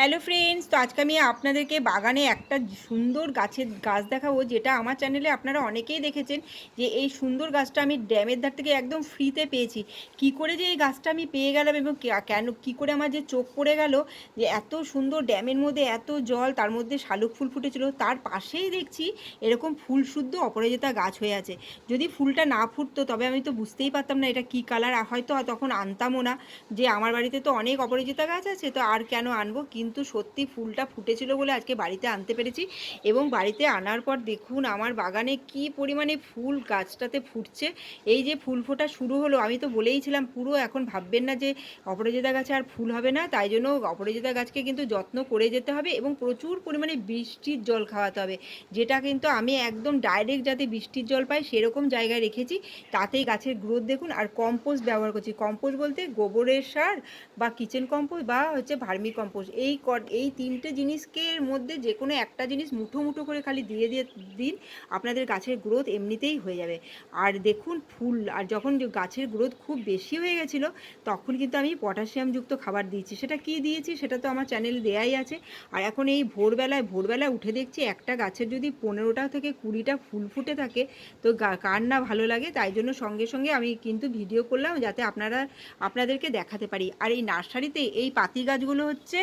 Hello friends তো আজকে আমি আপনাদেরকে বাগানে একটা সুন্দর গাছের গাছ দেখাবো, যেটা আমার চ্যানেলে আপনারা অনেকেই দেখেছেন যে এই সুন্দর গাছটা আমি ড্যামের ধার থেকে একদম ফ্রিতে পেয়েছি। কি করে যে এই গাছটা আমি পেয়ে গেলাম এবং কেন, কি করে আমার যে চোখ পড়ে গেল যে এত সুন্দর ড্যামের মধ্যে এত জল, তার মধ্যে শালুক ফুল ফুটেছিল, তার পাশেই দেখছি এরকম ফুল শুদ্ধ অপরাজিতা গাছ হয়ে আছে। যদি ফুলটা না ফুটতো, তবে আমি তো বুঝতেই পারতাম না এটা কী কালার হয়তো তখন আনতামও না। যে আমার বাড়িতে তো অনেক অপরাজিতা গাছ আছে, তো আর কেন আনব? কিন্তু সত্যি ফুলটা ফুটেছিল বলে আজকে বাড়িতে আনতে পেরেছি এবং বাড়িতে আনার পর দেখুন আমার বাগানে কি পরিমাণে ফুল গাছটাতে ফুটছে। এই যে ফুল ফোটা শুরু হলো, আমি তো বলেইছিলাম, পুরো এখন ভাববেন না যে অপরাজিতা গাছে আর ফুল হবে না, তাই জন্য অপরাজিতা গাছকে কিন্তু যত্ন করে যেতে হবে এবং প্রচুর পরিমাণে বৃষ্টির জল খাওয়াতে হবে। যেটা কিন্তু আমি একদম ডাইরেক্ট যাতে বৃষ্টির জল পাই সেরকম জায়গায় রেখেছি, তাতেই গাছের গ্রোথ দেখুন আর কম্পোস্ট ব্যবহার করছি। কম্পোস্ট বলতে গোবরের সার বা কিচেন কম্পোস্ট বা হচ্ছে ভার্মি কম্পোস্ট এই এই তিনটে জিনিসকে মধ্যে যে কোনো একটা জিনিস মুঠো মুঠো করে খালি দিয়ে দিয়ে দিন, আপনাদের গাছের গ্রোথ এমনিতেই হয়ে যাবে। আর দেখুন ফুল, আর যখন গাছের গ্রোথ খুব বেশি হয়ে গেছিল, তখন কিন্তু আমি পটাশিয়ামযুক্ত খাবার দিয়েছি। সেটা কি দিয়েছি সেটা তো আমার চ্যানেলে দেয়াই আছে। আর এখন এই ভোরবেলায় ভোরবেলায় উঠে দেখছি একটা গাছের যদি পনেরোটা থেকে কুড়িটা ফুল ফুটে থাকে, তো কার না ভালো লাগে? তাই জন্য সঙ্গে সঙ্গে আমি কিন্তু ভিডিও করলাম যাতে আপনারা, আপনাদেরকে দেখাতে পারি। আর এই নার্সারিতে এই পাতি গাছগুলো হচ্ছে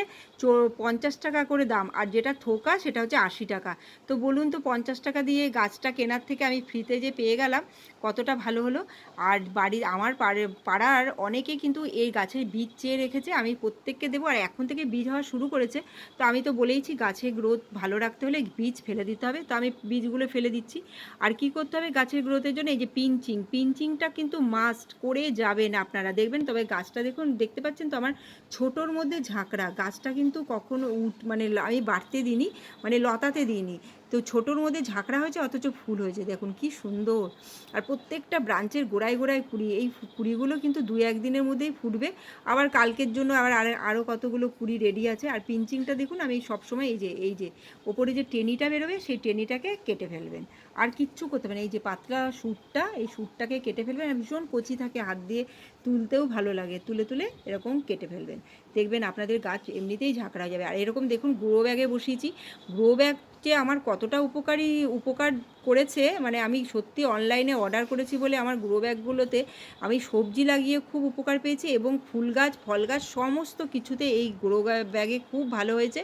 পঞ্চাশ টাকা করে দাম, আর যেটা থোকা সেটা হচ্ছে আশি টাকা। তো বলুন তো পঞ্চাশ টাকা দিয়ে গাছটা কেনার থেকে আমি ফ্রিতে যে পেয়ে গেলাম, কতটা ভালো হলো? আর বাড়ির, আমার পাড়ে- পাড়ার অনেকে কিন্তু এই গাছের বীজ চেয়ে রেখেছে, আমি প্রত্যেককে দেবো, আর এখন থেকে বীজ হওয়া শুরু করেছে। তো আমি তো বলেইছি গাছের গ্রোথ ভালো রাখতে হলে বীজ ফেলে দিতে হবে, তো আমি বীজগুলো ফেলে দিচ্ছি। আর কি করতে হবে গাছের গ্রোথের জন্য? এই যে পিঞ্চিং পিঞ্চিংটা কিন্তু মাস্ট করে যাবেন আপনারা। দেখবেন, তবে গাছটা দেখুন, দেখতে পাচ্ছেন তো আমার ছোটোর মধ্যে ঝাঁকড়া, গাছটা কিন্তু কখনো উঠ মানে আমি বাড়তে দিইনি মানে লতাতে দিইনি। তো ছোটোর মধ্যে ঝাঁকড়া হয়েছে, অথচ ফুল হয়েছে। দেখুন কি সুন্দর। আর প্রত্যেকটা ব্রাঞ্চের গোড়ায় গোড়ায় কুড়ি, এই কুড়িগুলো কিন্তু দু একদিনের মধ্যেই ফুটবে। আবার কালকের জন্য আবার আর- আরও কতগুলো কুড়ি রেডি আছে। আর পিঞ্চিংটা দেখুন, আমি সবসময় এই যে এই যে, ওপরে যে টেনিটা বেরোবে, সেই টেনিটাকে কেটে ফেলবেন। আর কিচ্ছু করতে হবে না। এই যে পাতলা সুটটা, এই সুটটাকে কেটে ফেলবেন। আর ভীষণ কচি থাকে, হাত দিয়ে তুলতেও ভালো লাগে। তুলে তুলে এরকম কেটে ফেলবেন। দেখবেন আপনাদের গাছ এমনিতেই ঝাঁকড়া যাবে। আর এরকম দেখুন গ্রো ব্যাগে বসিয়েছি। গ্রো ব্যাগ যে আমার কতটা উপকারী, উপকার করেছে মানে আমি সত্যি অনলাইনে অর্ডার করেছি বলে আমার গ্রো ব্যাগগুলোতে আমি সবজি লাগিয়ে খুব উপকার পেয়েছি এবং ফুল গাছ, ফল গাছ সমস্ত কিছুতে এই গ্রো ব্যাগে খুব ভালো হয়েছে।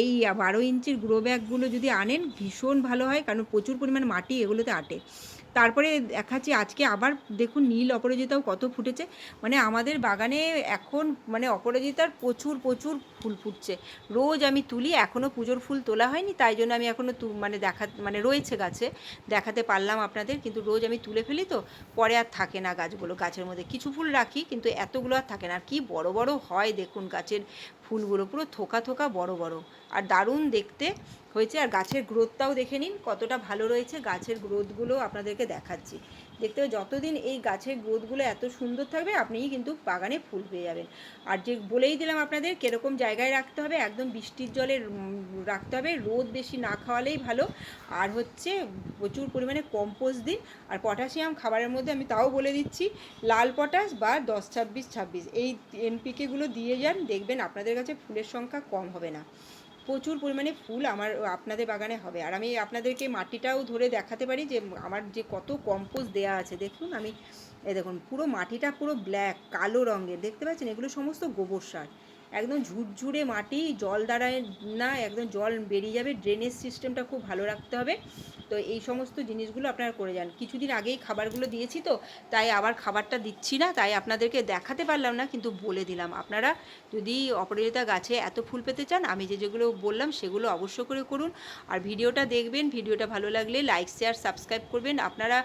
এই বারো ইঞ্চির গ্রো ব্যাগগুলো যদি আনেন ভীষণ ভালো হয়, কারণ প্রচুর পরিমাণ মাটি এগুলোতে আটে। তারপরে দেখাচ্ছি, আজকে আবার দেখুন নীল অপরাজিতাও কত ফুটেছে। মানে আমাদের বাগানে এখন মানে অপরাজিতার প্রচুর প্রচুর ফুল ফুটছে। রোজ আমি তুলি এখনও পুজোর ফুল তোলা হয়নি, তাই জন্য আমি এখনও মানে দেখা মানে রয়েছে গাছে। দেখাতে পারলাম আপনাদের, কিন্তু রোজ আমি তুলে ফেলি তো, পরে আর থাকে না গাছগুলো, গাছের মধ্যে। কিছু ফুল রাখি, কিন্তু এতগুলো আর থাকে না। আর কি বড় বড় হয় দেখুন গাছের ফুলগুলো পুরো থোকা থোকা বড় বড়। আর দারুণ দেখতে হয়েছে। আর গাছের গ্রোথটাও দেখে নিন, কতটা ভালো রয়েছে গাছের গ্রোথগুলো আপনাদেরকে দেখাচ্ছি। দেখতে হবে। যতদিন এই গাছের গ্রোথগুলো এত সুন্দর থাকবে, আপনিই কিন্তু বাগানে ফুল পেয়ে যাবেন। আর যে বলেই দিলাম আপনাদের, কীরকম জায়গায় রাখতে হবে, একদম বৃষ্টির জলে রাখতে হবে। রোদ বেশি না খাওয়ালেই ভালো। আর হচ্ছে প্রচুর পরিমাণে কম্পোস্ট দিন। আর পটাশিয়াম খাবারের মধ্যে আমি তাও বলে দিচ্ছি, লাল পটাশ বা দশ ছাব্বিশ ছাব্বিশ। এই এনপিকেগুলো দিয়ে যান, দেখবেন আপনাদের কাছে ফুলের সংখ্যা কম হবে না। প্রচুর পরিমাণে ফুল আমার, আপনাদের বাগানে হবে। আর আমি আপনাদেরকে মাটিটাও ধরে দেখাতে পারি যে আমার যে কত কম্পোজ দেয়া আছে। দেখুন আমি এ দেখুন, পুরো মাটিটা পুরো ব্ল্যাক কালো রঙের। দেখতে পাচ্ছেন? এগুলো সমস্ত গোবর সার। একদম ঝুরঝুরে মাটি, জল দাঁড়ায় না, একদম জল বেরিয়ে যাবে ড্রেনেজ সিস্টেমটা খুব ভালো রাখতে হবে। তো এই সমস্ত জিনিসগুলো আপনারা করে যান। কিছুদিন আগেই খাবারগুলো দিয়েছি তো, তাই আবার খাবারটা দিচ্ছি না, তাই আপনাদেরকে দেখাতে পারলাম না, কিন্তু বলে দিলাম। আপনারা যদি অপরাজিতা গাছে এত ফুল পেতে চান, আমি যে যেগুলো বললাম সেগুলো অবশ্য করে করুন। আর ভিডিওটা দেখবেন, ভিডিওটা ভালো লাগলে লাইক, শেয়ার, সাবস্ক্রাইব করবেন। আপনারা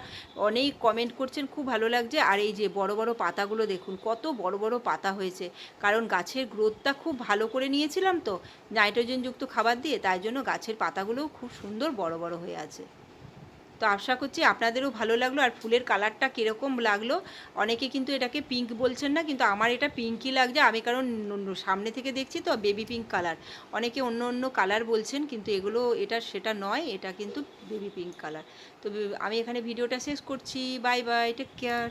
অনেক কমেন্ট করছেন, খুব ভালো লাগছে। আর এই যে বড় বড় পাতাগুলো দেখুন, কত বড় বড় পাতা হয়েছে। কারণ গাছের গ্রোথটা খুব ভালো করে নিয়েছিলাম তো, নাইট্রোজেনযুক্ত খাবার দিয়ে, তাই জন্য গাছের পাতাগুলোও খুব সুন্দর বড় বড় হয়ে আছে। তো আশা করছি আপনাদেরও ভালো লাগল আর ফুলের কালারটা কীরকম লাগল। অনেকে কিন্তু এটাকে পিঙ্ক বলছেন না, কিন্তু আমার এটা পিঙ্কই লাগছে। আমি কারণ সামনে থেকে দেখছি তো বেবি পিঙ্ক কালার অনেকে অন্য অন্য কালার বলছেন, কিন্তু এগুলো এটা সেটা নয়, এটা কিন্তু বেবি পিঙ্ক কালার তো আমি এখানে ভিডিওটা শেষ করছি। Bye bye take care